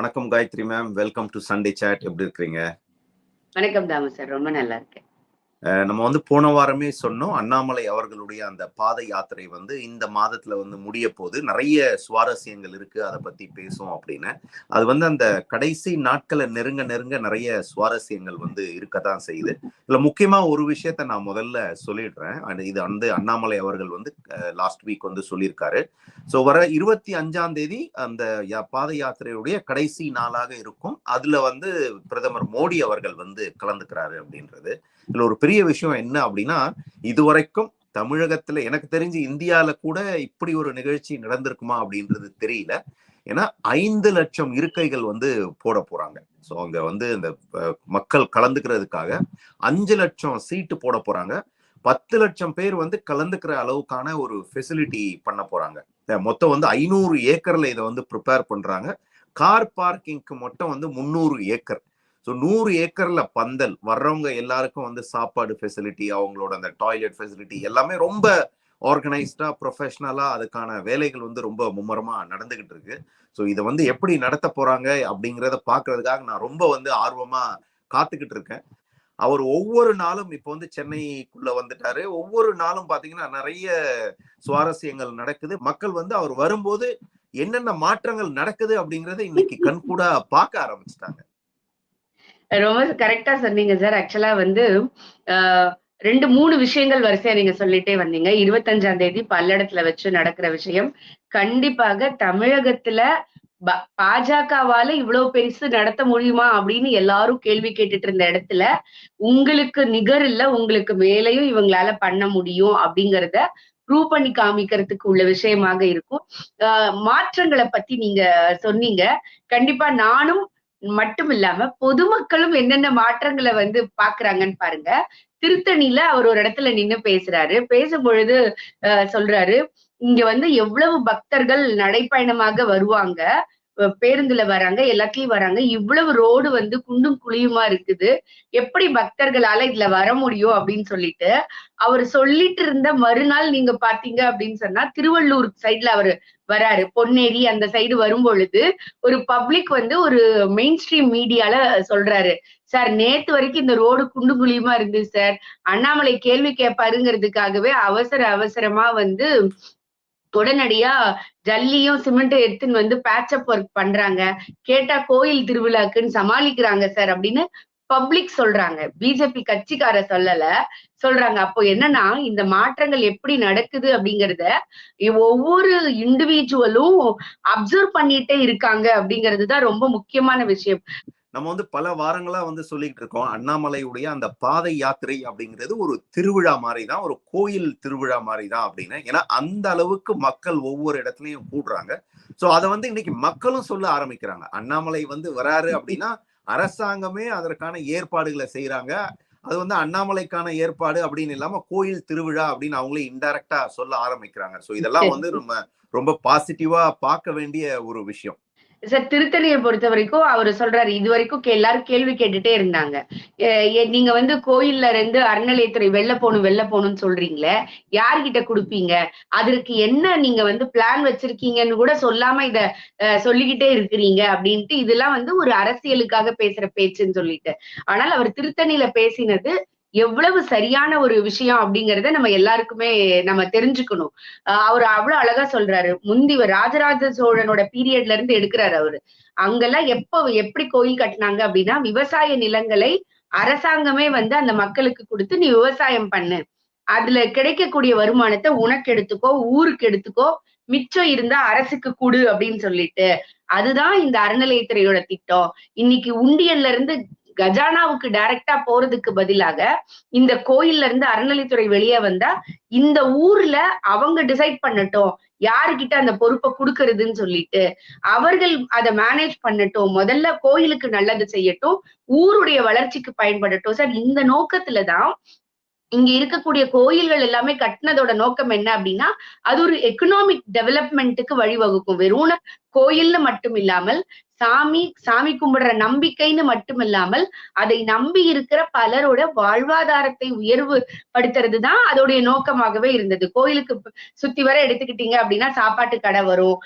வணக்கம் Gayathri ma'am welcome to Sunday chat எப்படி இருக்கிறீங்க? வணக்கம் தாமு சார். ரொம்ப நல்லா இருக்கேன். நம்ம வந்து போன வாரமே சொன்னோம் அண்ணாமலை அவர்களுடைய அந்த பாத யாத்திரை வந்து இந்த மாதத்துல வந்து முடிய போது நிறைய சுவாரஸ்யங்கள் இருக்கு அதை பத்தி பேசுவோம் அப்படின்னு. அது வந்து அந்த கடைசி நாட்களை நெருங்க நெருங்க நிறைய சுவாரஸ்யங்கள் வந்து இருக்கத்தான் செய்யுது. இதுல முக்கியமா ஒரு விஷயத்த நான் முதல்ல சொல்லிடுறேன். இது வந்து அண்ணாமலை அவர்கள் வந்து லாஸ்ட் வீக் வந்து சொல்லியிருக்காரு. ஸோ வர இருபத்தி அஞ்சாம் தேதி அந்த யா- பாத யாத்திரையுடைய கடைசி நாளாக இருக்கும். அதுல வந்து பிரதமர் மோடி அவர்கள் வந்து கலந்துக்கிறாரு அப்படின்றது. இதுல ஒரு பெரிய விஷயம் என்ன அப்படின்னா இதுவரைக்கும் தமிழகத்துல எனக்கு தெரிஞ்சு இந்தியால கூட இப்படி ஒரு நிகழ்ச்சி நடந்திருக்குமா அப்படின்றது தெரியல. ஏன்னா ஐந்து லட்சம் இருக்கைகள் வந்து போட போறாங்க. ஸோ அங்க வந்து இந்த மக்கள் கலந்துக்கிறதுக்காக அஞ்சு லட்சம் சீட்டு போட போறாங்க. பத்து லட்சம் பேர் வந்து கலந்துக்கிற அளவுக்கான ஒரு ஃபெசிலிட்டி பண்ண போறாங்க. மொத்தம் வந்து ஐநூறு ஏக்கர்ல இதை வந்து ப்ரிப்பேர் பண்றாங்க. கார் பார்க்கிங்க்கு மட்டும் வந்து முந்நூறு ஏக்கர். ஸோ நூறு ஏக்கர்ல பந்தல் வர்றவங்க எல்லாருக்கும் வந்து சாப்பாடு ஃபெசிலிட்டி அவங்களோட அந்த டாய்லெட் ஃபெசிலிட்டி எல்லாமே ரொம்ப ஆர்கனைஸ்டா ப்ரொஃபஷனலா அதுக்கான வேலைகள் வந்து ரொம்ப மும்முரமா நடந்துகிட்டு இருக்கு. ஸோ இதை வந்து எப்படி நடத்த போறாங்க அப்படிங்கிறத பாக்குறதுக்காக நான் ரொம்ப வந்து ஆர்வமா காத்துக்கிட்டு இருக்கேன். அவர் ஒவ்வொரு நாளும் இப்போ வந்து சென்னைக்குள்ள வந்துட்டாரு. ஒவ்வொரு நாளும் பாத்தீங்கன்னா நிறைய சுவாரஸ்யங்கள் நடக்குது. மக்கள் வந்து அவர் வரும்போது என்னென்ன மாற்றங்கள் நடக்குது அப்படிங்கறத இன்னைக்கு கண்கூடா பார்க்க ஆரம்பிச்சிட்டாங்க. ரொம்ப கரெக்டா சொன்னீங்க சார் ஆக்சுவலா வந்து ஆஹ், ரெண்டு மூணு விஷயங்கள் வரிசையா நீங்க சொல்லிட்டே வந்தீங்க. இருபத்தஞ்சாம் தேதி பல்லடத்துல வச்சு நடக்கிற விஷயம். கண்டிப்பாக தமிழகத்துல பாஜகவால இவ்வளவு பெருசு நடத்த முடியுமா அப்படின்னு எல்லாரும் கேள்வி கேட்டுட்டு இருந்த இடத்துல உங்களுக்கு நிகர் இல்ல உங்களுக்கு மேலையும் இவங்களால பண்ண முடியும் அப்படிங்கறத ப்ரூவ் பண்ணி காமிக்கிறதுக்கு உள்ள விஷயமாக இருக்கும். ஆஹ் மாற்றங்களை பத்தி நீங்க சொன்னீங்க. கண்டிப்பா நானும் மட்டும் இல்லாம பொதுமக்களும் என்னென்ன மாற்றங்களை வந்து பாக்குறாங்கன்னு பாருங்க. திருத்தணியில அவர் ஒரு இடத்துல நின்னு பேசுறாரு. பேசும் பொழுது அஹ், சொல்றாரு இங்க வந்து எவ்வளவு பக்தர்கள் நடைப்பயணமாக வருவாங்க. பேருந்துல வராங்க எல்லாத்துலயும் வராங்க. இவ்வளவு ரோடு வந்து குண்டும் குழியுமா இருக்குது. எப்படி பக்தர்களால இதுல வர முடியும் அப்படின்னு சொல்லிட்டு அவர் சொல்லிட்டு இருந்த மறுநாள் நீங்க பாத்தீங்க அப்படின்னு சொன்னா திருவள்ளூர் சைடுல அவர் வராரு. பொன்னேரி அந்த சைடு வரும் பொழுது ஒரு பப்ளிக் வந்து ஒரு மெயின் ஸ்ட்ரீம் மீடியால சொல்றாரு. சார் நேத்து வரைக்கும் இந்த ரோடு குண்டு குழியுமா இருந்துச்சு சார் அண்ணாமலை கேள்வி கேட்பாருங்கிறதுக்காகவே அவசர அவசரமா வந்து உடனடியா ஜல்லியும் சிமெண்ட் எடுத்துன்னு வந்து பேட்சப் ஒர்க் பண்றாங்க. கேட்டா கோயில் திருவிழாக்குன்னு சமாளிக்கிறாங்க சார் அப்படின்னு பப்ளிக் சொல்றாங்க. பிஜேபி கட்சிக்கார சொல்லல. சொல்றாங்க அப்போ என்னன்னா இந்த மாற்றங்கள் எப்படி நடக்குது அப்படிங்கறத ஒவ்வொரு இண்டிவிஜுவலும் அப்சர்வ் பண்ணிட்டே இருக்காங்க அப்படிங்கிறது தான் ரொம்ப முக்கியமான விஷயம். நம்ம வந்து பல வாரங்களா வந்து சொல்லிட்டு இருக்கோம். அண்ணாமலையுடைய அந்த பாதை யாத்திரை அப்படிங்கிறது ஒரு திருவிழா மாதிரி தான் ஒரு கோயில் திருவிழா மாதிரி தான் அப்படின்னு. ஏன்னா அந்த அளவுக்கு மக்கள் ஒவ்வொரு இடத்துலயும் கூடுறாங்க. சோ அதை வந்து இன்னைக்கு மக்களும் சொல்ல ஆரம்பிக்கிறாங்க. அண்ணாமலை வந்து வராரு அப்படின்னா அரசாங்கமே அதற்கான ஏற்பாடுகளை செய்யறாங்க அது வந்து அண்ணாமலைக்கான ஏற்பாடு அப்படின்னு இல்லாம கோயில் திருவிழா அப்படின்னு அவங்களே இன்டைரக்டா சொல்ல ஆரம்பிக்கிறாங்க. சோ இதெல்லாம் வந்து நம்ம ரொம்ப பாசிட்டிவா பார்க்க வேண்டிய ஒரு விஷயம். சார் திருத்தணியை பொறுத்த வரைக்கும் அவர் சொல்றாரு இது வரைக்கும் எல்லாரும் கேள்வி கேட்டுட்டே இருந்தாங்க. நீங்க வந்து கோயில்ல இருந்து அறநிலையத்துறை வெளில போகணும் வெளில போகணும்னு சொல்றீங்களே யார்கிட்ட கொடுப்பீங்க? அதற்கு என்ன நீங்க வந்து பிளான் வச்சிருக்கீங்கன்னு கூட சொல்லாம இத அஹ், சொல்லிக்கிட்டே இருக்கிறீங்க அப்படின்ட்டு இதெல்லாம் வந்து ஒரு அரசியலுக்காக பேசுற பேச்சுன்னு சொல்லிட்டு. ஆனால் அவர் திருத்தணியில பேசினது எவ்வளவு சரியான ஒரு விஷயம் அப்படிங்கறத நம்ம எல்லாருக்குமே நம்ம தெரிஞ்சுக்கணும். அவர் அவ்வளவு அழகா சொல்றாரு. முந்தி ராஜராஜ சோழனோட பீரியட்ல இருந்து எடுக்கிறாரு அவரு. அங்கெல்லாம் எப்ப எப்படி கோயில் கட்டினாங்க அப்படின்னா விவசாய நிலங்களை அரசாங்கமே வந்து அந்த மக்களுக்கு கொடுத்து நீ விவசாயம் பண்ணு. அதுல கிடைக்கக்கூடிய வருமானத்தை உனக்கு எடுத்துக்கோ ஊருக்கு எடுத்துக்கோ. மிச்சம் இருந்தா அரசுக்கு கொடு அப்படின்னு சொல்லிட்டு. அதுதான் இந்த அறநிலையத்துறையோட திட்டம். இன்னைக்கு உண்டியல்ல இருந்து கஜானாவுக்கு டைரக்டா போறதுக்கு பதிலாக இந்த கோயில்ல இருந்து அறநிலைத்துறை வெளியே வந்தா இந்த ஊர்ல அவங்க டிசைட் பண்ணட்டும். யாருக்கிட்ட அந்த பொறுப்பை கொடுக்கறதுன்னு சொல்லிட்டு அவர்கள் அதை மேனேஜ் பண்ணட்டும். முதல்ல கோயிலுக்கு நல்லது செய்யட்டும். ஊருடைய வளர்ச்சிக்கு பயன்படட்டும். சார் இந்த நோக்கத்துலதான் இங்க இருக்கக்கூடிய கோயில்கள் எல்லாமே கட்டினதோட நோக்கம் என்ன அப்படின்னா அது ஒரு எக்கனாமிக் டெவலப்மெண்ட்டுக்கு வழிவகுக்கும். வெறும் கோயில்னு மட்டும் இல்லாமல் சாமி சாமி கும்பிடுற நம்பிக்கைன்னு மட்டும் இல்லாமல் அதை நம்பி இருக்கிற பலரோட வாழ்வாதாரத்தை உயர்வு படுத்துறது தான் அதோடைய நோக்கமாகவே இருந்தது. கோயிலுக்கு சுத்தி வர எடுத்துக்கிட்டீங்க அப்படின்னா சாப்பாட்டு கடை வரும்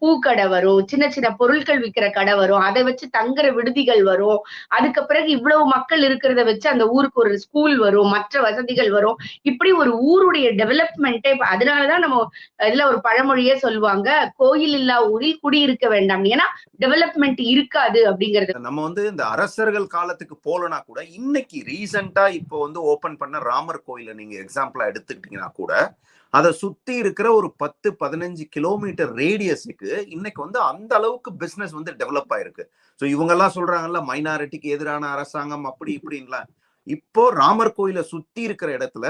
பூக்கடை வரும் சின்ன சின்ன பொருட்கள் விற்கிற கடை வரும் அதை வச்சு தங்குற விடுதிகள் வரும். அதுக்கு பிறகு இவ்வளவு மக்கள் இருக்கிறத வச்சு அந்த ஊருக்கு ஒரு ஸ்கூல் வரும் மற்ற வசதிகள் வரும். இப்படி ஒரு ஊருடைய டெவலப்மெண்ட்டே அதனாலதான் நம்ம இதுல ஒரு பழமொழியே சொல்லுவாங்க கோயில் இல்லா ஊரில் குடியிருக்க வேண்டாம். ஏன்னா டெவலப் டெவலப்மெண்ட் இருக்காது அப்படிங்கறது. நம்ம வந்து இந்த அரசர்கள் காலத்துக்கு போலனா கூட இன்னைக்கு ரீசெண்டா இப்போ வந்து ஓபன் பண்ண ராமர் கோயில நீங்க எக்ஸாம்பிளா எடுத்துக்கிட்டீங்கன்னா கூட அதை சுத்தி இருக்கிற ஒரு பத்து பதினஞ்சு கிலோமீட்டர் ரேடியஸுக்கு இன்னைக்கு வந்து அந்த அளவுக்கு பிசினஸ் வந்து டெவலப் ஆயிருக்கு. ஸோ இவங்கெல்லாம் சொல்றாங்கல்ல மைனாரிட்டிக்கு எதிரான அரசாங்கம் அப்படி இப்படின்லாம். இப்போ ராமர் கோயிலை சுத்தி இருக்கிற இடத்துல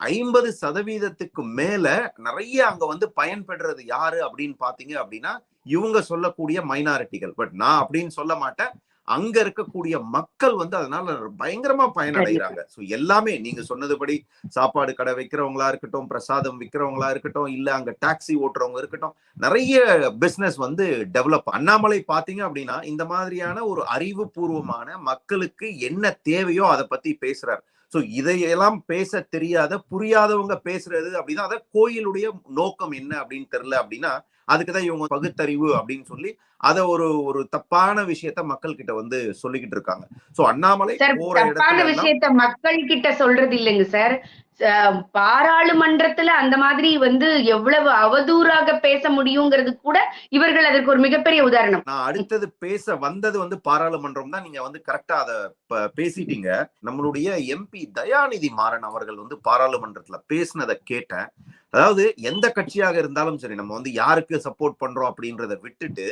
ஐம்பது சதவீதத்துக்கு மேல நிறைய அங்க வந்து பயன்பெறுறது யாரு அப்படின்னு பாத்தீங்க அப்படின்னா இவங்க சொல்லக்கூடிய மைனாரிட்டிகள். பட் நான் அப்படின்னு சொல்ல மாட்டேன். அங்க இருக்கக்கூடிய மக்கள் வந்து அதனால பயங்கரமா பயனடைகிறாங்க. ஸோ எல்லாமே நீங்க சொன்னதுபடி சாப்பாடு கடை வைக்கிறவங்களா இருக்கட்டும் பிரசாதம் விற்கிறவங்களா இருக்கட்டும் இல்ல அங்க டாக்ஸி ஓட்டுறவங்க இருக்கட்டும் நிறைய பிசினஸ் வந்து டெவலப் அண்ணாமலை பாத்தீங்க அப்படின்னா இந்த மாதிரியான ஒரு அறிவுபூர்வமான மக்களுக்கு என்ன தேவையோ அதை பத்தி பேசுறாரு. ஸோ இதையெல்லாம் பேச தெரியாத புரியாதவங்க பேசுறது அப்படின்னா அதை கோயிலுடைய நோக்கம் என்ன அப்படின்னு தெரியல அப்படின்னா அதுக்குதான் இவங்க பகுத்தறிவு அப்படின்னு சொல்லி அதை ஒரு ஒரு தப்பான விஷயத்த மக்கள் கிட்ட வந்து சொல்லிக்கிட்டு இருக்காங்க. சோ அண்ணாமலை போற இடத்துல விஷயத்த மக்கள் கிட்ட சொல்றது இல்லைங்க சார். பாராளுமன்றத்துல அந்த மாதிரி வந்து எவ்வளவு அவதூறாக பேச முடியுங்கிறது கூட இவர்கள் அதற்கு ஒரு மிகப்பெரிய உதாரணம். நான் அடுத்தது பேச வந்தது வந்து பாராளுமன்றம் தான். நீங்க வந்து கரெக்டா அதை பேசிட்டீங்க. நம்மளுடைய எம்பி தயாநிதி மாறன் அவர்கள் வந்து பாராளுமன்றத்துல பேசினதை கேட்டேன். அதாவது எந்த கட்சியாக இருந்தாலும் சரி நம்ம வந்து யாருக்கு சப்போர்ட் பண்றோம் அப்படின்றத விட்டுட்டு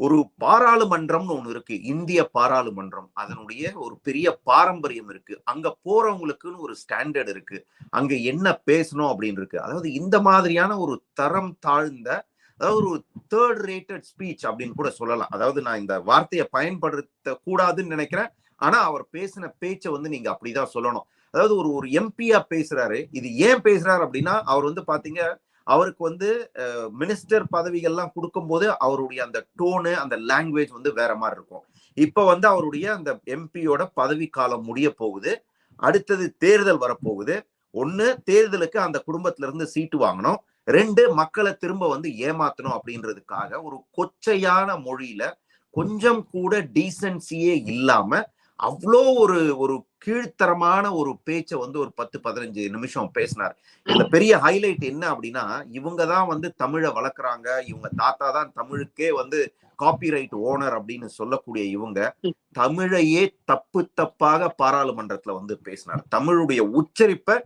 ஒரு பாராளுமன்றம்னு ஒன்று இருக்கு. இந்திய பாராளுமன்றம். அதனுடைய ஒரு பெரிய பாரம்பரியம் இருக்கு. அங்க போறவங்களுக்குன்னு ஒரு ஸ்டாண்டர்ட் இருக்கு. அங்க என்ன பேசணும் அப்படின்னு இருக்கு. அதாவது இந்த மாதிரியான ஒரு தரம் தாழ்ந்த அதாவது ஒரு தேர்ட் ரேட்டட் ஸ்பீச் அப்படின்னு கூட சொல்லலாம். அதாவது நான் இந்த வார்த்தையை பயன்படுத்த கூடாதுன்னு நினைக்கிறேன். ஆனா அவர் பேசின பேச்சை வந்து நீங்க அப்படிதான் சொல்லணும். அதாவது ஒரு ஒரு எம்பியா பேசுறாரு. இது ஏன் பேசுறாரு அப்படின்னா அவர் வந்து பாத்தீங்க அவருக்கு வந்து மினிஸ்டர் பதவிகள்லாம் கொடுக்கும்போது அவருடைய அந்த டோனு அந்த லாங்குவேஜ் வந்து வேற மாதிரி இருக்கும். இப்போ வந்து அவருடைய அந்த எம்பியோட பதவி காலம் முடிய போகுது. அடுத்தது தேர்தல் வரப்போகுது. ஒன்று தேர்தலுக்கு அந்த குடும்பத்துல இருந்து சீட்டு வாங்கணும். ரெண்டு மக்களை திரும்ப வந்து ஏமாத்தணும் அப்படின்றதுக்காக ஒரு கொச்சையான மொழியில கொஞ்சம் கூட டீசன்சியே இல்லாம அவ்வளோ ஒரு ஒரு கீழ்த்தரமான ஒரு பேச்சை வந்து ஒரு பத்து பதினஞ்சு நிமிஷம் பேசினார். இதுல பெரிய ஹைலைட் என்ன அப்படின்னா இவங்க தான் வந்து தமிழை வளர்க்குறாங்க. இவங்க தாத்தா தான் தமிழுக்கே வந்து காப்பிரைட் ஓனர் அப்படின்னு சொல்லக்கூடிய இவங்க தமிழையே தப்பு தப்பாக பாராளுமன்றத்துல வந்து பேசினார். தமிழுடைய உச்சரிப்பை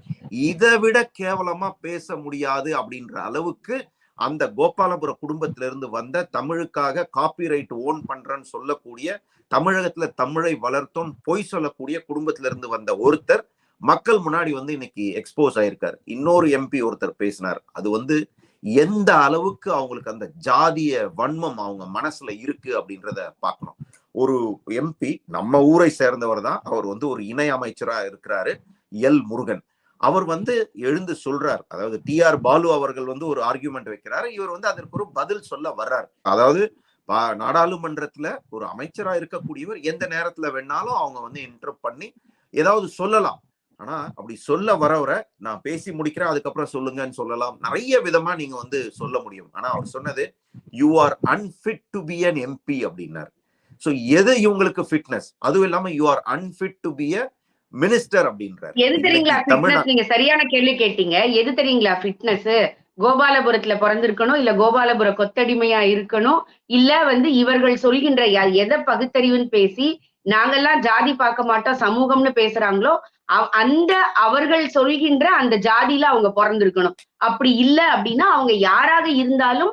இதை விட கேவலமா பேச முடியாது அப்படின்ற அளவுக்கு அந்த கோபாலபுர குடும்பத்திலிருந்து இருந்து வந்த தமிழுக்காக காப்பிரைட் ஓன் பண்றேன்னு சொல்லக்கூடிய தமிழகத்துல தமிழை வளர்த்தோம் பொய் சொல்லக்கூடிய குடும்பத்திலிருந்து இருந்து வந்த ஒருத்தர் மக்கள் முன்னாடி வந்து இன்னைக்கு எக்ஸ்போஸ் ஆயிருக்காரு. இன்னொரு எம்பி ஒருத்தர் பேசினார். அது வந்து எந்த அளவுக்கு அவங்களுக்கு அந்த ஜாதிய வன்மம் அவங்க மனசுல இருக்கு அப்படின்றத பார்க்கணும். ஒரு எம்பி நம்ம ஊரை சேர்ந்தவர் தான். அவர் வந்து ஒரு இணை அமைச்சரா இருக்கிறாரு. எல் முருகன். அவர் வந்து எழுந்து சொல்றார். அதாவது டி ஆர் பாலு அவர்கள் வந்து ஒரு ஆர்கியூமெண்ட் வைக்கிறாரு. இவர் வந்து அதற்கு ஒரு பதில் சொல்ல வர்றார். அதாவது நாடாளுமன்றத்துல ஒரு அமைச்சரா இருக்கக்கூடியவர் எந்த நேரத்துல வேணாலும் அவங்க வந்து இன்டர் பண்ணி ஏதாவது சொல்லலாம். ஆனா அப்படி சொல்ல வரவரை நான் பேசி முடிக்கிறேன் அதுக்கப்புறம் சொல்லுங்கன்னு சொல்லலாம். நிறைய விதமா நீங்க வந்து சொல்ல முடியும். ஆனா அவர் சொன்னது you are unfit to be an MP அப்படின்னாரு. ஸோ எது இவங்களுக்கு ஃபிட்னஸ் அதுவும் இல்லாம you are unfit to be a minister அப்படின்றார். எது தெரியுங்களா ஃபிட்னஸ் நீங்க சரியான கேள்வி கேட்டீங்க. எது தெரியுங்களா ஃபிட்னஸ் கோபாலபுரத்துல பிறந்திருக்கணும் இல்ல கோபாலபுர கொத்தடிமையா இருக்கணும் இல்ல வந்து இவர்கள் சொல்கின்ற எதை பகுத்தறிவுன்னு பேசி நாங்கெல்லாம் ஜாதி பார்க்க மாட்டோம் சமூகம்னு பேசுறாங்களோ அந்த அவர்கள் சொல்கின்ற அந்த ஜாதியில அவங்க பிறந்திருக்கணும். அப்படி இல்லை அப்படின்னா அவங்க யாராக இருந்தாலும்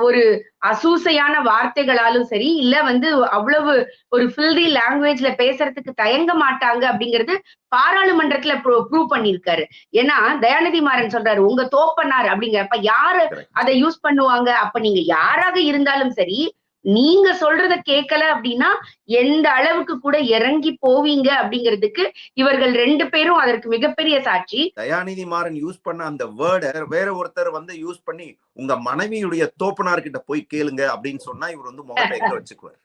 ஒரு அசூசையான வார்த்தைகளாலும் சரி இல்ல வந்து அவ்வளவு ஒரு ஃபில்தி லாங்குவேஜ்ல பேசுறதுக்கு தயங்க மாட்டாங்க அப்படிங்கிறது பாராளுமன்றத்துல ப்ரூவ் பண்ணிருக்காரு ஏன்னா தயாநிதி மாறன் சொல்றாரு உங்க தோப்பனார் அப்படிங்கிறப்ப யாரு அதை யூஸ் பண்ணுவாங்க? அப்ப நீங்க யாராக இருந்தாலும் சரி நீங்க சொல்றத கேட்கல அப்படின்னா எந்த அளவுக்கு கூட இறங்கி போவீங்க அப்படிங்கிறதுக்கு இவர்கள் ரெண்டு பேரும் அதற்கு மிகப்பெரிய சாட்சி. தயாநிதி மாறன் யூஸ் பண்ண அந்த வேர்டை வேற ஒருத்தர் வந்து யூஸ் பண்ணி உங்க மனைவியுடைய தோப்பனார் கிட்ட போய் கேளுங்க அப்படின்னு சொன்னா இவர் வந்து முகத்தை வச்சுக்குவார்?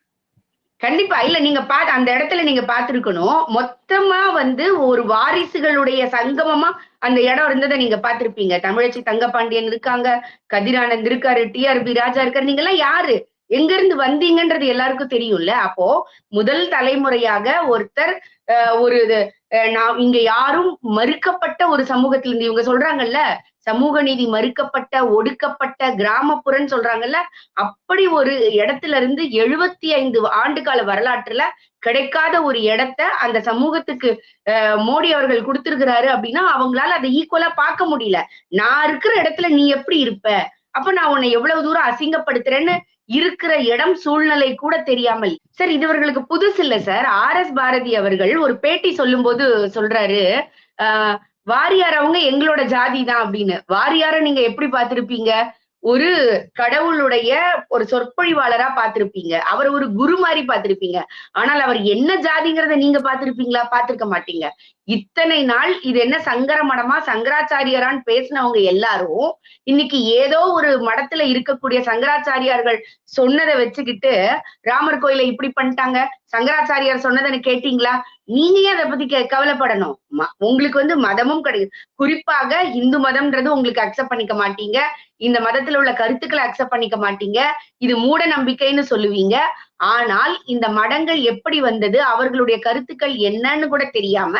கண்டிப்பா. இல்ல நீங்க பா அந்த இடத்துல நீங்க பாத்திருக்கணும் மொத்தமா வந்து ஒரு வாரிசுகளுடைய சங்கமமா அந்த இடம் இருந்ததை நீங்க பாத்திருப்பீங்க தமிழச்சி தங்கபாண்டியன் இருக்காங்க கதிரானந்த் இருக்காரு டிஆர்பி ராஜா இருக்காரு. நீங்க எல்லாம் யாரு? எங்க இருந்து வந்தீங்கன்றது எல்லாருக்கும் தெரியும்ல. அப்போ முதல் தலைமுறையாக ஒருத்தர் ஒரு இது, அஹ், நான் இங்க யாரும் மறுக்கப்பட்ட ஒரு சமூகத்துல இருந்து இவங்க சொல்றாங்கல்ல சமூக நீதி மறுக்கப்பட்ட ஒடுக்கப்பட்ட கிராமப்புறன்னு சொல்றாங்கல்ல அப்படி ஒரு இடத்துல இருந்து எழுபத்தி ஐந்து ஆண்டு கால வரலாற்றுல கிடைக்காத ஒரு இடத்த அந்த சமூகத்துக்கு மோடி அவர்கள் கொடுத்திருக்கிறாரு அப்படின்னா அவங்களால அதை ஈக்குவலா பார்க்க முடியல. நான் இருக்கிற இடத்துல நீ எப்படி இருப்ப? அப்ப நான் உன்னை எவ்வளவு தூரம் அசிங்கப்படுத்துறேன்னு இருக்கிற இடம் சூழ்நிலை கூட தெரியாமல். சார் இது இவர்களுக்கு புதுசு இல்ல சார். ஆர் எஸ் பாரதி அவர்கள் ஒரு பேட்டி சொல்லும்போது சொல்றாரு ஆஹ் வாரியார் அவங்க எங்களோட ஜாதி தான் அப்படின்னு. வாரியார நீங்க எப்படி பார்த்திருப்பீங்க? ஒரு கடவுளுடைய ஒரு சொற்பொழிவாளரா பார்த்திருப்பீங்க. அவர் ஒரு குரு மாதிரி பார்த்திருப்பீங்க. ஆனால் அவர் என்ன ஜாதிங்கிறத நீங்க பார்த்திருப்பீங்களா? பார்த்திருக்க மாட்டீங்க. இத்தனை நாள் இது என்ன சங்கர மடமா சங்கராச்சாரியரான்னு பேசினவங்க எல்லாரும் இன்னைக்கு ஏதோ ஒரு மடத்துல இருக்கக்கூடிய சங்கராச்சாரியார்கள் சொன்னதை வச்சுக்கிட்டு ராமர் கோயிலை இப்படி பண்ணிட்டாங்க. சங்கராச்சாரியார் சொன்னதை கேட்டீங்களா? நீங்க ஏன் அதை பத்தி கவலைப்படணும்? உங்களுக்கு வந்து மதமும் கிடையாது. குறிப்பாக இந்து மதம்ன்றது உங்களுக்கு அக்செப்ட் பண்ணிக்க மாட்டீங்க. இந்த மதத்துல உள்ள கருத்துக்களை அக்செப்ட் பண்ணிக்க மாட்டீங்க. இது மூட நம்பிக்கைன்னு சொல்லுவீங்க. ஆனால் இந்த மடங்கள் எப்படி வந்தது? அவர்களுடைய கருத்துக்கள் என்னன்னு கூட தெரியாம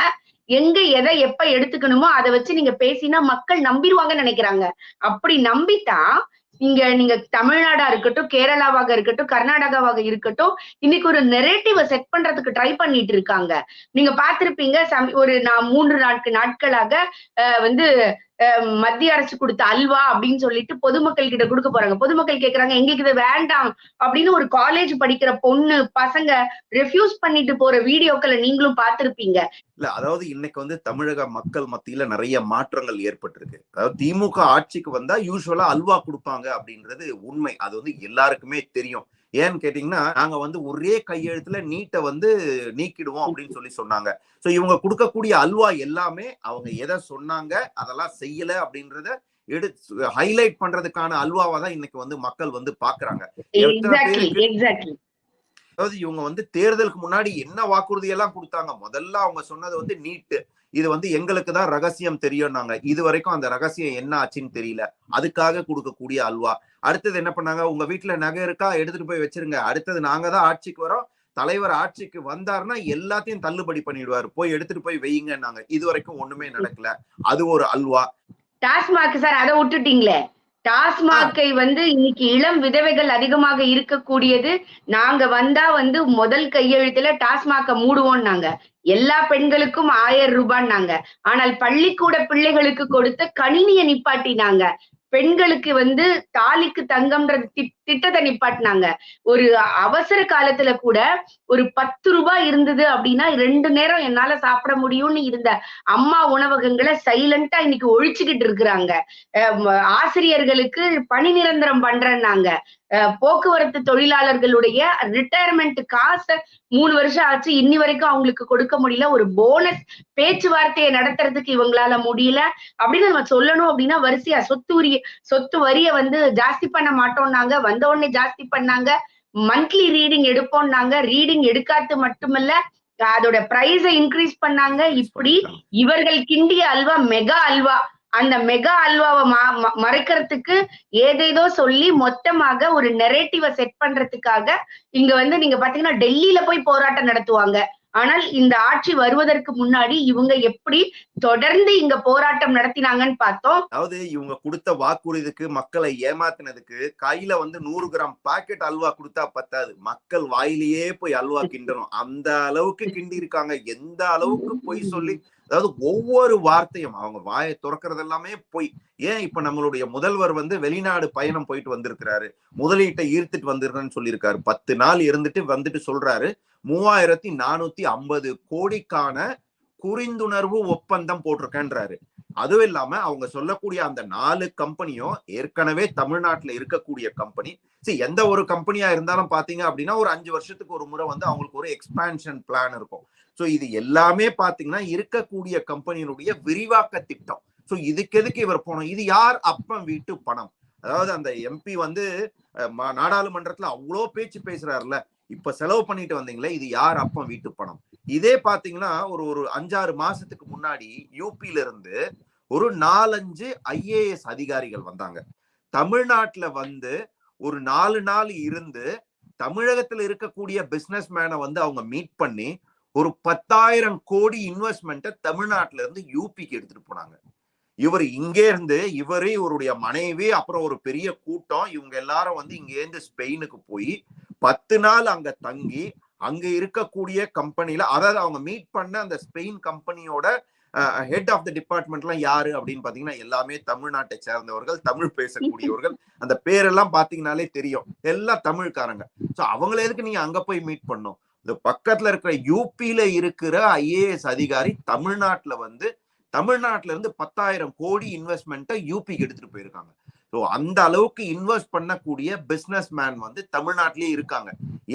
எங்க எதை எப்ப எடுத்துக்கணுமோ அதை வச்சு நீங்க பேசினா மக்கள் நம்பிடுவாங்கன்னு நினைக்கிறாங்க. அப்படி நம்பித்தான் இங்க நீங்க தமிழ்நாடா இருக்கட்டும் கேரளாவாக இருக்கட்டும் கர்நாடகாவாக இருக்கட்டும் இன்னைக்கு ஒரு நெரேட்டிவ செட் பண்றதுக்கு ட்ரை பண்ணிட்டு இருக்காங்க. நீங்க பாத்திருப்பீங்க ஒரு நான் மூன்று நாட்கு நாட்களாக வந்து மத்திய அரசு கொடுத்த அல்வா அப்படின்னு சொல்லிட்டு பொதுமக்கள் கிட்ட கொடுக்க போறாங்க. பொதுமக்கள் கேக்குறாங்க எங்களுக்கு இது வேண்டாம் அப்படின்னு ஒரு காலேஜ் படிக்கிற பொண்ணு பசங்க ரெஃப்யூஸ் பண்ணிட்டு போற வீடியோக்களை நீங்களும் பார்த்திருப்பீங்க. இல்ல அதாவது இன்னைக்கு வந்து தமிழக மக்கள் மத்தியில நிறைய மாற்றங்கள் ஏற்பட்டிருக்கு. அதாவது திமுக ஆட்சிக்கு வந்தா யூஸ்வலா அல்வா கொடுப்பாங்க அப்படின்றது உண்மை. அது வந்து எல்லாருக்குமே தெரியும். ஏன்னு கேட்டீங்கன்னா நாங்க வந்து ஒரே கையெழுத்துல நீட்டை வந்து நீக்கிடுவோம் அப்படின்னு சொல்லி சொன்னாங்க. சோ இவங்க கொடுக்கக்கூடிய அல்வா எல்லாமே அவங்க எதை சொன்னாங்க அதெல்லாம் செய்யல அப்படின்றத எடுத்து ஹைலைட் பண்றதுக்கான அல்வாவா தான் இன்னைக்கு வந்து மக்கள் வந்து பாக்குறாங்க. அதாவது இவங்க வந்து தேர்தலுக்கு முன்னாடி என்ன வாக்குறுதி எல்லாம் கொடுத்தாங்க? முதல்ல அவங்க சொன்னது வந்து நீட்டு. இது வந்து எங்களுக்கு தான் ரகசியம் தெரியும்னாங்க. இது வரைக்கும் அந்த ரகசியம் என்ன ஆச்சுன்னு தெரியல. அதுக்காக கொடுக்கக்கூடிய அல்வா. அடுத்தது என்ன பண்ணாங்க? உங்க வீட்டுல நகை இருக்கா? எடுத்துட்டு போய் வச்சிருங்க. அடுத்தது நாங்க தான் ஆட்சிக்கு வரோம். தலைவர் ஆட்சிக்கு வந்தாருன்னா எல்லாத்தையும் தள்ளுபடி பண்ணிடுவாரு. போய் எடுத்துட்டு போய் வையுங்கன்னாங்க இது வரைக்கும் ஒண்ணுமே நடக்கல. அது ஒரு அல்வா. டாஸ்மாக் சார் அதை விட்டுட்டீங்களே? டாஸ்மாக்கை வந்து இன்னைக்கு இளம் விதவைகள் அதிகமாக இருக்கக்கூடியது. நாங்க வந்தா வந்து முதல் கையெழுத்துல டாஸ்மாக்க மூடுவோம்னாங்க எல்லா பெண்களுக்கும் ஆயிரம் ரூபான்னாங்க. ஆனால் பள்ளிக்கூட பிள்ளைகளுக்கு கொடுத்த கணினியை நிப்பாட்டினாங்க. பெண்களுக்கு வந்து தாலிக்கு தங்கம்ன்ற தி- திட்டத்தை நிப்பாட்டினாங்க. ஒரு அவசர காலத்துல கூட ஒரு பத்து ரூபாய் இருந்தது அப்படின்னா ரெண்டு நேரம் என்னால சாப்பிட முடியும்னு இருந்த அம்மா உணவகங்களை சைலண்டா இன்னைக்கு ஒழிச்சுக்கிட்டு இருக்கிறாங்க. ஆசிரியர்களுக்கு பணி நிரந்தரம் பண்றேன்னாங்க. போக்குவரத்து தொழிலாளர்களுடைய ரிட்டையர்மெண்ட் காசை மூணு வருஷம் ஆச்சு. இன்னி வரைக்கும் அவங்களுக்கு கொடுக்க முடியல. ஒரு போனஸ் பேச்சுவார்த்தையை நடத்துறதுக்கு இவங்களால முடியல. அப்படின்னு நம்ம சொல்லணும் அப்படின்னா வரிசையா சொத்து உரிய சொத்து வரிய வந்து ஜாஸ்தி பண்ண மாட்டோம்னாங்க. வந்து உடனே ஜாஸ்தி பண்ணாங்க. Monthly reading எடுப்போம்னாங்க. ரீடிங் எடுக்காது மட்டுமல்ல அதோட பிரைஸ இன்க்ரீஸ் பண்ணாங்க. இப்படி இவர்கள் கிண்டிய அல்வா மெகா அல்வா. அந்த மெகா அல்வாவை மா மறைக்கிறதுக்கு ஏதேதோ சொல்லி மொத்தமாக ஒரு நெரேட்டிவ செட் பண்றதுக்காக இங்க வந்து நீங்க பாத்தீங்கன்னா டெல்லியில போய் போராட்டம் நடத்துவாங்க. ஆனால் இந்த ஆட்சி வருவதற்கு முன்னாடி இவங்க எப்படி தொடர்ந்து இங்க போராட்டம் நடத்தினாங்கன்னு பார்த்தோம். அதாவது இவங்க கொடுத்த வாக்குறுதிக்கு மக்களை ஏமாத்தினதுக்கு கையில வந்து நூறு கிராம் பாக்கெட் அல்வா கொடுத்தா பத்தாது. மக்கள் வாயிலேயே போய் அல்வா கிண்டணும். அந்த அளவுக்கு கிண்டி இருக்காங்க. எந்த அளவுக்கு பொய் சொல்லி அதாவது ஒவ்வொரு வார்த்தையும் அவங்க வாயை துறக்கிறது எல்லாமே பொய். ஏன் இப்ப நம்மளுடைய முதல்வர் வந்து வெளிநாடு பயணம் போயிட்டு வந்திருக்கிறாரு? முதலீட்டை ஈர்த்துட்டு வந்திருக்கேன்னு சொல்லியிருக்காரு. பத்து நாள் இருந்துட்டு வந்துட்டு சொல்றாரு. மூவாயிரத்தி நானூத்தி ஐம்பது கோடிக்கான குறிந்துணர்வு ஒப்பந்தம் போட்டிருக்கேன்றாரு. அதுவும் இல்லாம அவங்க சொல்லக்கூடிய அந்த நாலு கம்பெனியும் ஏற்கனவே தமிழ்நாட்டுல இருக்கக்கூடிய கம்பெனி. சரி எந்த ஒரு கம்பெனியா இருந்தாலும் பாத்தீங்க அப்படின்னா ஒரு அஞ்சு வருஷத்துக்கு ஒரு முறை வந்து அவங்களுக்கு ஒரு எக்ஸ்பான்ஷன் பிளான் இருக்கும். ஸோ இது எல்லாமே பாத்தீங்கன்னா இருக்கக்கூடிய கம்பெனியினுடைய விரிவாக்க திட்டம். ஸோ இதுக்கு எதுக்கு இவர் போனோம்? இது யார் அப்பம் வீட்டு பணம்? அதாவது அந்த எம்பி வந்து நாடாளுமன்றத்துல அவ்வளோ பேச்சு பேசுறாருல இப்ப செலவு பண்ணிட்டு வந்தீங்களே இது யார் அப்பம் வீட்டு பணம்? இதே பாத்தீங்கன்னா ஒரு ஒரு அஞ்சாறு மாசத்துக்கு முன்னாடி யூபில இருந்து ஒரு நாலஞ்சு ஐஏஎஸ் அதிகாரிகள் வந்தாங்க. தமிழ்நாட்டுல வந்து ஒரு நாலு நாள் இருந்து தமிழகத்துல இருக்கக்கூடிய பிசினஸ் மேனை வந்து அவங்க மீட் பண்ணி ஒரு பத்தாயிரம் கோடி இன்வெஸ்ட்மெண்ட்டை தமிழ்நாட்டுல இருந்து யூபிக்கு எடுத்துட்டு போனாங்க. இவர் இங்கே இருந்து இவரு இவருடைய மனைவி அப்புறம் ஒரு பெரிய கூட்டம் இவங்க எல்லாரும் வந்து இங்கேருந்து ஸ்பெயினுக்கு போய் பத்து நாள் அங்க தங்கி அங்க இருக்கக்கூடிய கம்பெனில அதாவது அவங்க மீட் பண்ண அந்த ஸ்பெயின் கம்பெனியோட ஹெட் ஆஃப் த டிபார்ட்மெண்ட்லாம் யாரு அப்படின்னு பாத்தீங்கன்னா எல்லாமே தமிழ்நாட்டை சேர்ந்தவர்கள் தமிழ் பேசக்கூடியவர்கள். அந்த பேரெல்லாம் பாத்தீங்கன்னாலே தெரியும். எல்லாம் தமிழ்காரங்க. சோ அவங்கள எதுக்கு நீங்க அங்க போய் மீட் பண்ணும் இந்த பக்கத்துல இருக்கிற யூபியில இருக்கிற ஐஏஎஸ் அதிகாரி தமிழ்நாட்டுல வந்து தமிழ்நாட்டுல இருந்து பத்தாயிரம் கோடி இன்வெஸ்ட்மெண்ட்டை யூபிக்கு எடுத்துட்டு போயிருக்காங்க. ஸோ அந்த அளவுக்கு இன்வெஸ்ட் பண்ணக்கூடிய பிசினஸ் மேன் வந்து தமிழ்நாட்டிலேயே இருக்காங்க.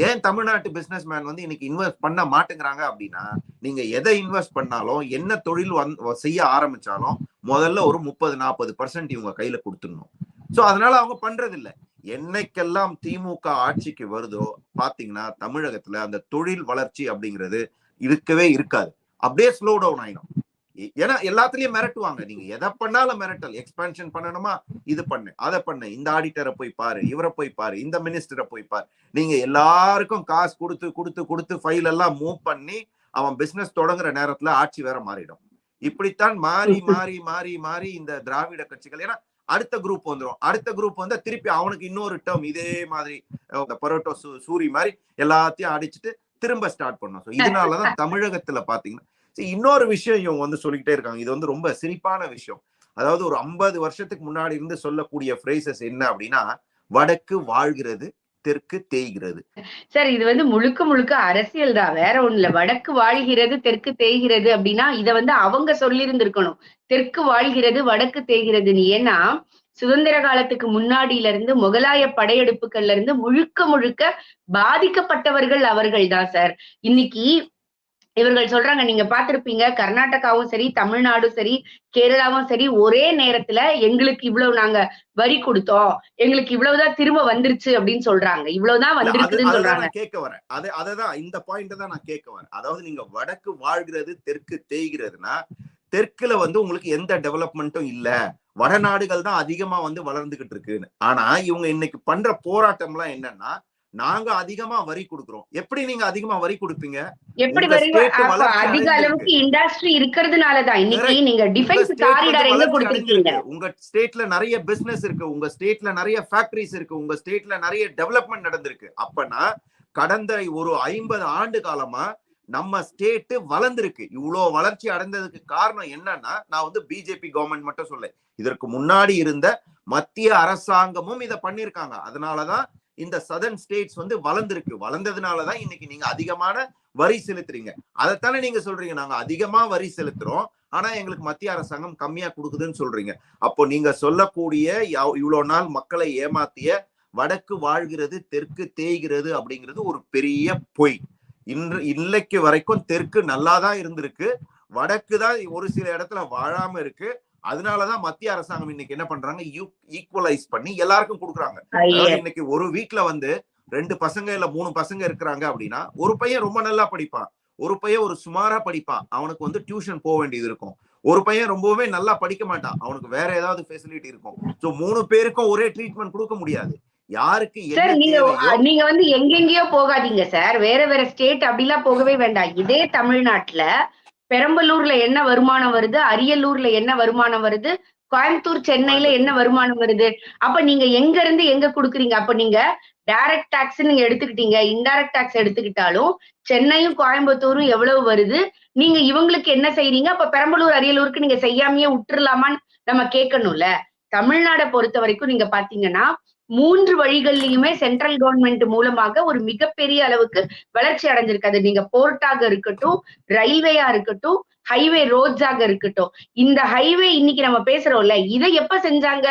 ஏன் தமிழ்நாட்டு பிசினஸ் மேன் வந்து இன்னைக்கு இன்வெஸ்ட் பண்ண மாட்டேங்கிறாங்க அப்படின்னா நீங்க எதை இன்வெஸ்ட் பண்ணாலும் என்ன தொழில் வந் செய்ய ஆரம்பிச்சாலும் முதல்ல ஒரு முப்பது நாற்பது பர்சன்ட் இவங்க கையில கொடுத்துடணும். ஸோ அதனால அவங்க பண்றதில்ல. என்னைக்கெல்லாம் திமுக ஆட்சிக்கு வருதோ பாத்தீங்கன்னா தமிழகத்துல அந்த தொழில் வளர்ச்சி அப்படிங்கிறது இருக்கவே இருக்காது. அப்படியே ஸ்லோ டவுன் ஆயிடும். ஏன்னா எல்லாத்துலயும் மிரட்டுவாங்க. நீங்க எதை பண்ணாலும் மிரட்டல். எக்ஸ்பான்ஷன் பண்ணணுமா? இது பண்ணு அதை பண்ணு. இந்த ஆடிட்டரை போய் பாரு இவரை போய் பாரு இந்த மினிஸ்டரை போய் பாரு. நீங்க எல்லாருக்கும் காசு கொடுத்து கொடுத்து கொடுத்து ஃபைல் எல்லாம் மூவ் பண்ணி அவன் பிசினஸ் தொடங்குற நேரத்துல ஆட்சி வேற மாறிடும். இப்படித்தான் மாறி மாறி மாறி மாறி இந்த திராவிட கட்சிகள் ஏன்னா அடுத்த குரூப் வந்துரும். அடுத்த குரூப் வந்தா திருப்பி அவனுக்கு இன்னொரு டேர்ம் இதே மாதிரி இந்த பரோட்டோ சூரி மாதிரி எல்லாத்தையும் அடிச்சுட்டு திரும்ப ஸ்டார்ட் பண்ணும் ஸோ இதனாலதான் தமிழகத்துல பாத்தீங்கன்னா இன்னொரு விஷயம் இவங்க வந்து சொல்லிக்கிட்டே இருக்காங்க. இது வந்து ரொம்ப சிரிப்பான விஷயம். அதாவது ஒரு ஐம்பது வருஷத்துக்கு முன்னாடி இருந்து சொல்லக்கூடிய ஃப்ரேசஸ் என்ன அப்படின்னா வடக்கு வாழ்கிறது தெற்கு தேய்கிறது. சார் இது வந்து முழுக்க முழுக்க அரசியல் தான். வேற ஒண்ணு இல்ல. வடக்கு வாழ்கிறது தெற்கு தேய்கிறது அப்படின்னா இத வந்து அவங்க சொல்லியிருந்திருக்கணும். தெற்கு வாழ்கிறது வடக்கு தேய்கிறதுன்னு. ஏன்னா சுதந்திர காலத்துக்கு முன்னாடியில இருந்து முகலாய படையெடுப்புகள்ல இருந்து முழுக்க முழுக்க பாதிக்கப்பட்டவர்கள் அவர்கள் தான் சார். இன்னைக்கு இவர்கள் சொல்றாங்க நீங்க பார்த்திருப்பீங்க கர்நாடகாவும் சரி தமிழ்நாடும் சரி கேரளாவும் சரி ஒரே நேரத்துல எங்களுக்கு இவ்வளவு நாங்க வரி கொடுத்தோம் எங்களுக்கு இவ்வளவுதான் திரும்ப வந்துருச்சு அப்படின்னு சொல்றாங்க. இவ்வளவுதான் வந்திருக்குதுன்னு சொல்றாங்க. கேட்க வரேன். அது அததான் இந்த பாயிண்ட் தான் நான் கேட்க வரேன். அதாவது நீங்க வடக்கு வாழ்கிறது தெற்கு தேய்கிறதுனா தெற்குல வந்து உங்களுக்கு எந்த டெவலப்மெண்ட்டும் இல்ல. வடநாடுகள் தான் அதிகமா வந்து வளர்ந்துகிட்டு இருக்குன்னு. ஆனா இவங்க இன்னைக்கு பண்ற போராட்டம்லாம் என்னன்னா நாங்க அதிகமா வரி கொடுக்குறோம். எப்படி நீங்க அதிகமா வரி கொடுப்பீங்க? எப்படி அதிக. அளவுக்கு இண்டஸ்ட்ரி இருக்கிறதுனாலதான் இன்னைக்கு Correct. நீங்க டிஃபென்ஸ் காரிடார் எங்க கொடுத்திருக்கீங்க. உங்க ஸ்டேட்ல நிறைய பிசினஸ் இருக்கு. உங்க ஸ்டேட்ல நிறைய ஃபேக்டரிஸ் இருக்கு. உங்க ஸ்டேட்ல நிறைய டெவலப்மெண்ட் நடந்திருக்கு. அப்பனா கடந்த ஒரு ஐம்பது ஆண்டு காலமா நம்ம ஸ்டேட் வளர்ந்திருக்கு. இவ்வளோ வளர்ச்சி அடைந்ததுக்கு காரணம் என்னன்னா நான் வந்து பிஜேபி கவர்மெண்ட் மட்டும் சொல்ல இதற்கு முன்னாடி இருந்த மத்திய அரசாங்கமும் இதை பண்ணிருக்காங்க அதனாலதான் இந்த சதர்ன் ஸ்டேட்ஸ் வந்து வளர்ந்துருக்கு. வளர்ந்ததுனாலதான் இன்னைக்கு நீங்க அதிகமான வரி செலுத்துறீங்க. அதைத்தானே நீங்க சொல்றீங்க. நாங்க அதிகமா வரி செலுத்துறோம். ஆனா எங்களுக்கு மத்திய அரசாங்கம் கம்மியா கொடுக்குதுன்னு சொல்றீங்க. அப்போ நீங்க சொல்லக்கூடிய யவ்- இவ்வளவு நாள் மக்களை ஏமாத்திய வடக்கு வாழ்கிறது தெற்கு தேய்கிறது அப்படிங்கிறது ஒரு பெரிய பொய். இன்று இன்னைக்கு வரைக்கும் தெற்கு நல்லா தான் இருந்திருக்கு. வடக்கு தான் ஒரு சில இடத்துல வாழாம இருக்கு. அதனாலதான் மத்திய அரசாங்கம் இன்னைக்கு என்ன பண்றாங்க? ஈக்குவலைஸ் பண்ணி எல்லாருக்கும் கொடுக்குறாங்க. இன்னைக்கு ஒரு வீட்ல வந்து ரெண்டு பசங்க இல்ல மூணு பசங்க இருக்கிறாங்க அப்படின்னா ஒரு பையன் ரொம்ப நல்லா படிப்பான். ஒரு பையன் ஒரு சுமாரா படிப்பான். அவனுக்கு வந்து டியூஷன் போக வேண்டியது இருக்கும். ஒரு பையன் ரொம்பவே நல்லா படிக்க மாட்டான். அவனுக்கு வேற ஏதாவது ஃபெசிலிட்டி இருக்கும். சோ மூணு பேருக்கும் ஒரே ட்ரீட்மெண்ட் கொடுக்க முடியாது. யாருக்கு சார் நீங்க நீங்க வந்து எங்கெங்கேயோ போகாதீங்க சார் வேற வேற ஸ்டேட் அப்படிலாம் போகவே வேண்டாம். இதே தமிழ்நாட்டுல பெரம்பலூர்ல என்ன வருமானம் வருது? அரியலூர்ல என்ன வருமானம் வருது? கோயம்புத்தூர் சென்னையில என்ன வருமானம் வருது? அப்ப நீங்க எங்க இருந்து எங்க குடுக்குறீங்க? அப்ப நீங்க டைரக்ட் டாக்ஸ் நீங்க எடுத்துக்கிட்டீங்க. இன்டைரக்ட் டாக்ஸ் எடுத்துக்கிட்டாலும் சென்னையும் கோயம்புத்தூரும் எவ்வளவு வருது? நீங்க இவங்களுக்கு என்ன செய்றீங்க? அப்ப பெரம்பலூர் அரியலூருக்கு நீங்க செய்யாமையே விட்டுறலாமான்னு நம்ம கேட்கணும்ல. தமிழ்நாடை பொறுத்த வரைக்கும் நீங்க பாத்தீங்கன்னா மூன்று வழிகள்லயுமே சென்ட்ரல் கவர்மெண்ட் மூலமாக ஒரு மிகப்பெரிய அளவுக்கு வளர்ச்சி அடைஞ்சிருக்கு. அது நீங்க போர்ட்டாக இருக்கட்டும் ரயில்வேயா இருக்கட்டும் ஹைவே ரோட்ஸாக இருக்கட்டும். இந்த ஹைவே இன்னைக்கு நம்ம பேசுறோம்ல இதை எப்ப செஞ்சாங்க?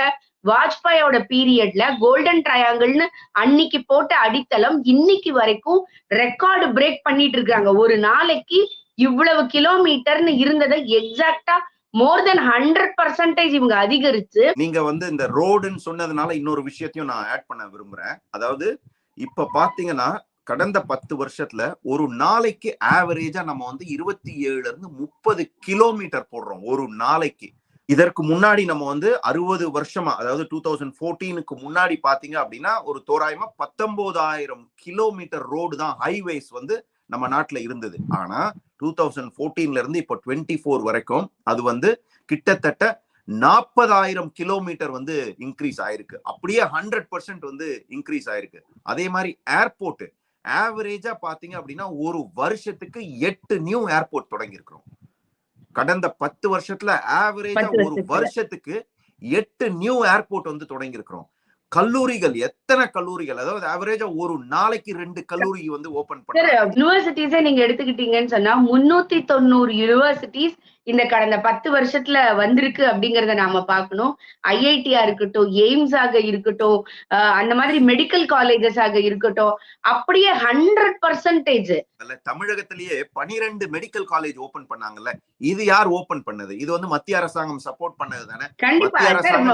வாஜ்பாயோட பீரியட்ல கோல்டன் ட்ரையாங்கிள்னு அன்னைக்கு போட்ட அடித்தளம் இன்னைக்கு வரைக்கும் ரெக்கார்டு பிரேக் பண்ணிட்டு இருக்காங்க. ஒரு நாளைக்கு இவ்வளவு கிலோமீட்டர்னு இருந்ததை எக்ஸாக்டா மோர் தென் ஹண்ட்ரட் பர்சன்டேஜ் இவங்க அதிகரிச்சு நீங்க வந்து இந்த ரோடுன்னு சொன்னதுனால இன்னொரு விஷயத்தையும் நான் ஆட் பண்ண விரும்புறேன். அதாவது இப்ப பாத்தீங்கன்னா கடந்த பத்து வருஷத்துல ஒரு நாளைக்கு ஆவரேஜா நம்ம வந்து இருபத்தி ஏழுல இருந்து முப்பது கிலோமீட்டர் போடுறோம் ஒரு நாளைக்கு. இதற்கு முன்னாடி நம்ம வந்து அறுபது வருஷமா அதாவது டூ தௌசண்ட் ஃபோர்டீனுக்கு முன்னாடி பாத்தீங்க அப்படின்னா ஒரு தோராயமா பத்தொன்பதாயிரம் கிலோமீட்டர் ரோடு தான் ஹைவேஸ் வந்து நம்ம நாட்டுல இருந்தது. ஆனா டூ தௌசண்ட் ஃபோர்டீன்ல இருந்து இப்போ டுவெண்ட்டி ஃபோர் வரைக்கும் அது வந்து கிட்டத்தட்ட நாற்பதாயிரம் கிலோமீட்டர் வந்து இன்க்ரீஸ் ஆயிருக்கு. அப்படியே ஹண்ட்ரட் பர்சன்ட் வந்து இன்க்ரீஸ் ஆயிருக்கு. அதே மாதிரி ஏர்போர்ட் ஆவரேஜா பாத்தீங்க அப்படின்னா ஒரு வருஷத்துக்கு எட்டு நியூ ஏர்போர்ட் தொடங்கி இருக்கிறோம் கடந்த பத்து வருஷத்துல ஆவரேஜா ஒரு. வருஷத்துக்கு எட்டு நியூ ஏர்போர்ட் வந்து தொடங்கி இருக்கிறோம் கல்லூரிகள் எத்தனை கல்லூரிகள்? அதாவது ஆவரேஜா ஒரு நாளைக்கு ரெண்டு கல்லூரி வந்து ஓபன் பண்ணாங்க யூனிவர்சிட்டிஸே நீங்க எடுத்துக்கிட்டீங்கன்னு சொன்னா முன்னூத்தி தொண்ணூறு யூனிவர்சிட்டிஸ் இந்த கடந்த பத்து வருஷத்துல வந்திருக்கு அப்படிங்கறத நாம பார்க்கணும். ஐஐடியா இருக்கட்டும் எய்ம்ஸ் ஆக இருக்கட்டும் அந்த மாதிரி மெடிக்கல் காலேஜஸ் ஆக இருக்கட்டும் அப்படியே ஹண்ட்ரட் பர்சன்டேஜ் தமிழகத்திலேயே பனிரெண்டு மெடிக்கல் காலேஜ் ஓபன் பண்ணாங்கல்ல இது யார் ஓபன் பண்ணது? இது வந்து மத்திய அரசாங்கம் சப்போர்ட் பண்ணது தானே? கண்டிப்பா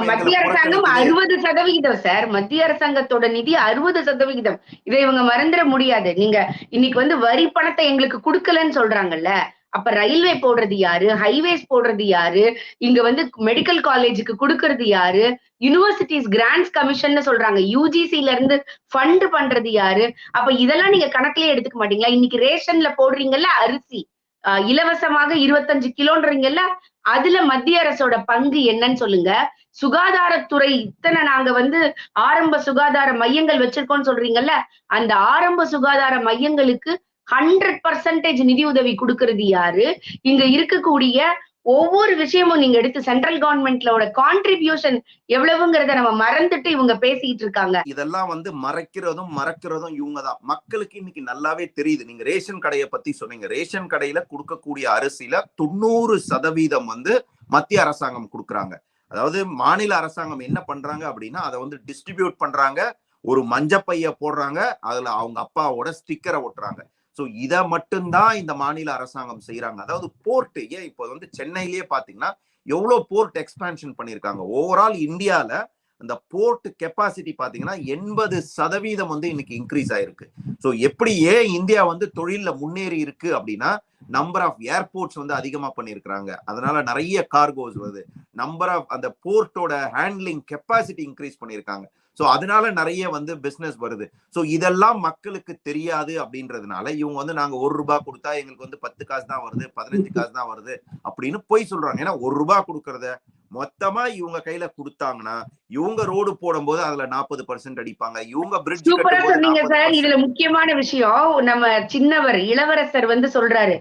மத்திய அரசாங்கம். அறுபது சதவிகிதம் சார். மத்திய அரசாங்கத்தோட நிதி அறுபது சதவிகிதம். இதை இவங்க மறந்துட முடியாது. நீங்க இன்னைக்கு வந்து வரி பணத்தை எங்களுக்கு கொடுக்கலன்னு சொல்றாங்கல்ல அப்ப ரயில்வே போடுறது யாரு? ஹைவேஸ் போடுறது யாரு? இங்க வந்து மெடிக்கல் காலேஜுக்கு கொடுக்கறது யாரு? யூனிவர்சிட்டிஸ் கிராண்ட்ஸ் கமிஷன் சொல்றாங்க. யூஜிசில இருந்து ஃபண்ட் பண்றது யாரு? அப்ப இதெல்லாம் நீங்க கணக்குலயே எடுத்துக்க மாட்டீங்களா? இன்னைக்கு ரேஷன்ல போடுறீங்கல்ல அரிசி. ஆஹ் இலவசமாக இருபத்தஞ்சு கிலோன்றீங்கல்ல அதுல மத்திய அரசோட பங்கு என்னன்னு சொல்லுங்க. சுகாதாரத்துறை இத்தனை நாங்க வந்து ஆரம்ப சுகாதார மையங்கள் வச்சிருக்கோம்னு சொல்றீங்கல்ல அந்த ஆரம்ப சுகாதார மையங்களுக்கு ஹண்ட்ரட் பர்சன்டேஜ் நிதி உதவி கொடுக்கறது யாரு? இங்க இருக்கக்கூடிய ஒவ்வொரு விஷயமும் நீங்க எடுத்து சென்ட்ரல் கவர்மெண்ட்லோட கான்ட்ரிபியூஷன் எவ்வளவுங்கிறத நம்ம மறந்துட்டு இவங்க பேசிட்டு இருக்காங்க. இதெல்லாம் வந்து மறைக்கிறதும் மறக்கிறதும் இவங்க தான். மக்களுக்கு இன்னைக்கு நல்லாவே தெரியுது. நீங்க ரேஷன் கடையை பத்தி சொன்னீங்க. ரேஷன் கடையில கொடுக்கக்கூடிய அரிசியில தொண்ணூறு சதவீதம் வந்து மத்திய அரசாங்கம் கொடுக்குறாங்க. அதாவது மாநில அரசாங்கம் என்ன பண்றாங்க அப்படின்னா அதை வந்து டிஸ்ட்ரிபியூட் பண்றாங்க. ஒரு மஞ்சப்பைய போடுறாங்க. அதுல அவங்க அப்பாவோட ஸ்டிக்கரை ஒட்டுறாங்க. ஸோ இதை மட்டும்தான் இந்த மாநில அரசாங்கம் செய்யறாங்க அதாவது போர்ட் ஏன் இப்போ வந்து சென்னையிலேயே பாத்தீங்கன்னா எவ்வளோ போர்ட் எக்ஸ்பான்ஷன் பண்ணியிருக்காங்க. ஓவரால் இந்தியாவில் அந்த போர்ட் கெப்பாசிட்டி பார்த்தீங்கன்னா எண்பது சதவீதம் வந்து இன்னைக்கு இன்க்ரீஸ் ஆயிருக்கு. ஸோ எப்படி ஏன் இந்தியா வந்து தொழிலில் முன்னேறி இருக்கு அப்படின்னா நம்பர் ஆஃப் ஏர்போர்ட்ஸ் வந்து அதிகமாக பண்ணியிருக்கிறாங்க. அதனால நிறைய கார்கோஸ் வருது. நம்பர் ஆஃப் அந்த போர்ட்டோட ஹேண்ட்லிங் கெப்பாசிட்டி இன்க்ரீஸ் பண்ணியிருக்காங்க. ஸோ அதனால நிறைய வந்து பிசினஸ் வருது. ஸோ இதெல்லாம் மக்களுக்கு தெரியாது அப்படின்றதுனால இவங்க வந்து நாங்க ஒரு ரூபாய் கொடுத்தா எங்களுக்கு வந்து பத்து காசு தான் வருது பதினஞ்சு காசு தான் வருது அப்படின்னு போய் சொல்றாங்க. ஏன்னா ஒரு ரூபாய் கொடுக்கறத மொத்தமா இவங்க கையில கொடுத்தாங்கன்னா இவங்க ரோடு போடும்போது அதுல நாற்பது பர்சன்ட் அடிப்பாங்க. இவங்க பிரிட்ஜ் சூப்பரா சொன்னீங்க சார். இதுல முக்கியமான விஷயம் நம்ம சின்னவர் இளவரசர் வந்து சொல்றாரு.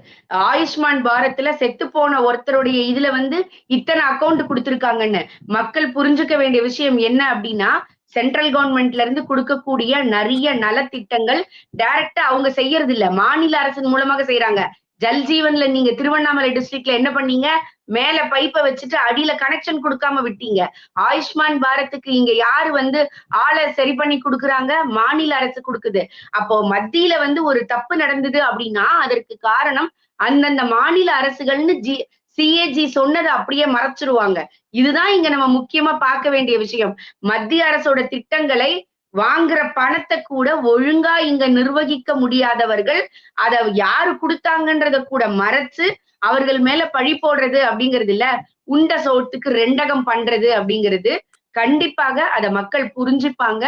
ஆயுஷ்மான் பாரத்ல செத்து போன ஒருத்தருடைய இதுல வந்து இத்தனை அக்கௌண்ட் கொடுத்திருக்காங்கன்னு. மக்கள் புரிஞ்சுக்க வேண்டிய விஷயம் என்ன அப்படின்னா சென்ட்ரல் கவர்மெண்ட்ல இருந்து கொடுக்கக்கூடிய நிறைய நலத்திட்டங்கள் டைரக்டா அவங்க செய்யறது இல்ல. மாநில அரசின் மூலமாக செய்யறாங்க ஜல் ஜீவன்ல நீங்க திருவண்ணாமலை டிஸ்ட்ரிக்ட்ல என்ன பண்ணீங்க? மேல பைப்பை வச்சுட்டு அடியில கனெக்ஷன் கொடுக்காம விட்டீங்க. ஆயுஷ்மான் பாரத்துக்கு இங்க யாரு வந்து ஆளை சரி பண்ணி கொடுக்குறாங்க? மாநில அரசு கொடுக்குது. அப்போ மத்தியில வந்து ஒரு தப்பு நடந்தது அப்படின்னா அதற்கு காரணம் அந்தந்த மாநில அரசுகள்னு ஜி சிஏஜி சொன்னதை அப்படியே மறைச்சிருவாங்க. இதுதான் இங்க நம்ம முக்கியமா பார்க்க வேண்டிய விஷயம். மத்திய அரசோட திட்டங்களை வாங்குற பணத்தை கூட ஒழுங்கா இங்க நிர்வகிக்க முடியாதவர்கள் அத யாரு கொடுத்தாங்கன்றத கூட மறைச்சு அவர்கள் மேல பழி போடுறது அப்படிங்கிறது இல்ல. உண்ட சோத்துக்கு ரெண்டகம் பண்றது அப்படிங்கிறது. கண்டிப்பாக அத மக்கள் புரிஞ்சுப்பாங்க.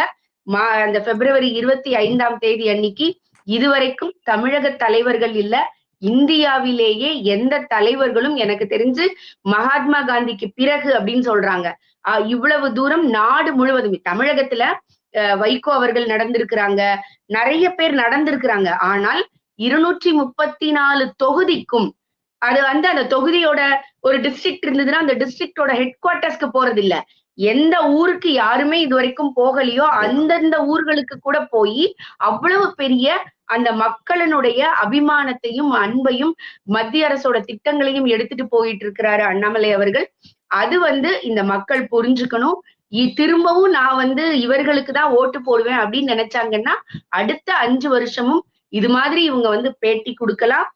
மா அந்த பிப்ரவரி இருபத்தி ஐந்தாம் தேதி அன்னைக்கு இதுவரைக்கும் தமிழக தலைவர்கள் இல்ல இந்தியாவிலேயே எந்த தலைவர்களும் எனக்கு தெரிஞ்சு மகாத்மா காந்திக்கு பிறகு அப்படின்னு சொல்றாங்க. இவ்வளவு தூரம் நாடு முழுவதும் தமிழகத்துல அஹ் வைகோ அவர்கள் நடந்திருக்கிறாங்க. நிறைய பேர் நடந்திருக்கிறாங்க. ஆனால் இருநூற்றி முப்பத்தி நாலு தொகுதிக்கும் அது வந்து அந்த தொகுதியோட ஒரு டிஸ்ட்ரிக்ட் இருந்ததுன்னா அந்த டிஸ்ட்ரிக்டோட ஹெட் குவார்ட்டர்ஸ்க்கு போறது இல்ல எந்த ஊருக்கு யாருமே இது வரைக்கும் போகலையோ அந்தந்த ஊர்களுக்கு கூட போய் அவ்வளவு பெரிய அந்த மக்களினுடைய அபிமானத்தையும் அன்பையும் மத்திய அரசோட திட்டங்களையும் எடுத்துட்டு போயிட்டு இருக்கிறாரு அண்ணாமலை அவர்கள். அது வந்து இந்த மக்கள் புரிஞ்சுக்கணும். திரும்பவும் நான் வந்து இவர்களுக்கு தான் ஓட்டு போடுவேன் அப்படின்னு நினைச்சாங்கன்னா அடுத்த அஞ்சு வருஷமும் இது மாதிரி இவங்க வந்து பேட்டி கொடுக்கலாம்.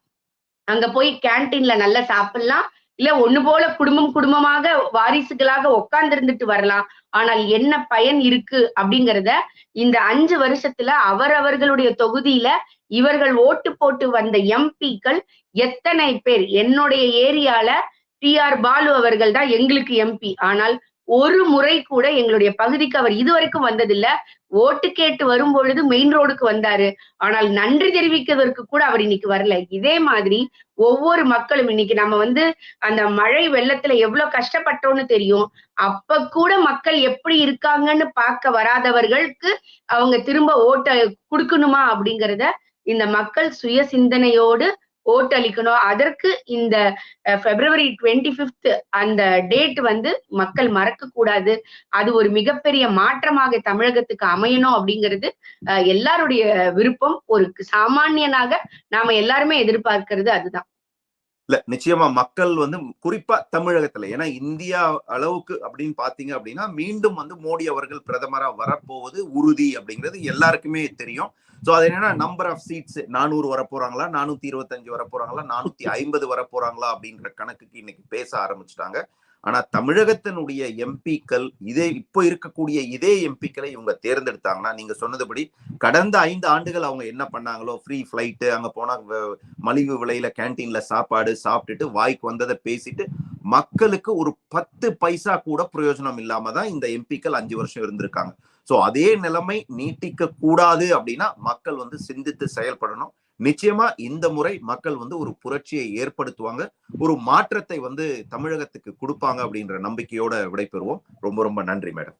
அங்க போய் கேன்டீன்ல நல்லா சாப்பிடலாம். இல்ல ஒண்ணு போல குடும்பம் குடும்பமாக வாரிசுகளாக உட்கார்ந்து இருந்துட்டு வரலாம். ஆனால் என்ன பயன் இருக்கு அப்படிங்கறத இந்த அஞ்சு வருஷத்துல அவரவர்களுடைய தொகுதியில இவர்கள் ஓட்டு போட்டு வந்த எம்பிக்கள் எத்தனை பேர்? என்னுடைய ஏரியால டி ஆர் பாலு அவர்கள் தான் எங்களுக்கு எம்பி. ஆனால் ஒரு முறை கூட எங்களுடைய பகுதிக்கு அவர் இதுவரைக்கும் வந்ததில்ல. ஓட்டு கேட்டு வரும் பொழுது மெயின் ரோடுக்கு வந்தாரு. ஆனால் நன்றி தெரிவிக்கிறதற்கு கூட அவர் இன்னைக்கு வரல. இதே மாதிரி ஒவ்வொரு மக்களும் இன்னைக்கு நம்ம வந்து அந்த மழை வெள்ளத்துல எவ்வளவு கஷ்டப்பட்டோம்னு தெரியும். அப்ப கூட மக்கள் எப்படி இருக்காங்கன்னு பார்க்க வராதவர்களுக்கு அவங்க திரும்ப ஓட்ட கொடுக்கணுமா அப்படிங்கறத இந்த மக்கள் சுய சிந்தனையோடு ஓட்டளிக்கணும் அதற்கு இந்த பிப்ரவரி டுவெண்ட்டி பிப்த் அந்த டேட் வந்து மக்கள் மறக்க கூடாது அது ஒரு மிகப்பெரிய மாற்றமாக தமிழகத்துக்கு அமையணும் அப்படிங்கிறது எல்லாருடைய விருப்பம். ஒரு சாமானியனாக நாம எல்லாருமே எதிர்பார்க்கிறது அதுதான். இல்ல நிச்சயமா மக்கள் வந்து குறிப்பா தமிழகத்துல ஏன்னா இந்தியா அளவுக்கு அப்படின்னு பாத்தீங்க அப்படின்னா மீண்டும் வந்து மோடி அவர்கள் பிரதமரா வரப்போவது உறுதி அப்படிங்கிறது எல்லாருக்குமே தெரியும். சோ அது என்னன்னா நம்பர் ஆஃப் சீட்ஸ் நானூறு வர போறாங்களா நானூத்தி இருபத்தஞ்சு வர போறாங்களா நானூத்தி ஐம்பது வர போறாங்களா அப்படின்ற கணக்குக்கு இன்னைக்கு பேச ஆரம்பிச்சிட்டாங்க. ஆனா தமிழகத்தினுடைய எம்பிக்கள் இதே இப்போ இருக்கக்கூடிய இதே எம்பிக்களை இவங்க தேர்ந்தெடுத்தாங்கன்னா நீங்க சொன்னதுபடி கடந்த ஐந்து ஆண்டுகள் அவங்க என்ன பண்ணாங்களோ ஃப்ரீ ஃபிளைட்டு அங்க போனா வ- மலிவு விலையில கேன்டீன்ல சாப்பாடு சாப்பிட்டுட்டு வாய்க்கு வந்ததை பேசிட்டு மக்களுக்கு ஒரு பத்து பைசா கூட பிரயோஜனம் இல்லாம தான் இந்த எம்பிக்கள் அஞ்சு வருஷம் இருந்திருக்காங்க. ஸோ அதே நிலைமை நீட்டிக்க கூடாது அப்படின்னா மக்கள் வந்து சிந்தித்து செயல்படணும். நிச்சயமா இந்த முறை மக்கள் வந்து ஒரு புரட்சியை ஏற்படுத்துவாங்க ஒரு மாற்றத்தை வந்து தமிழகத்துக்கு கொடுப்பாங்க அப்படின்ற நம்பிக்கையோட விடைபெறுவோம். ரொம்ப ரொம்ப நன்றி மேடம்.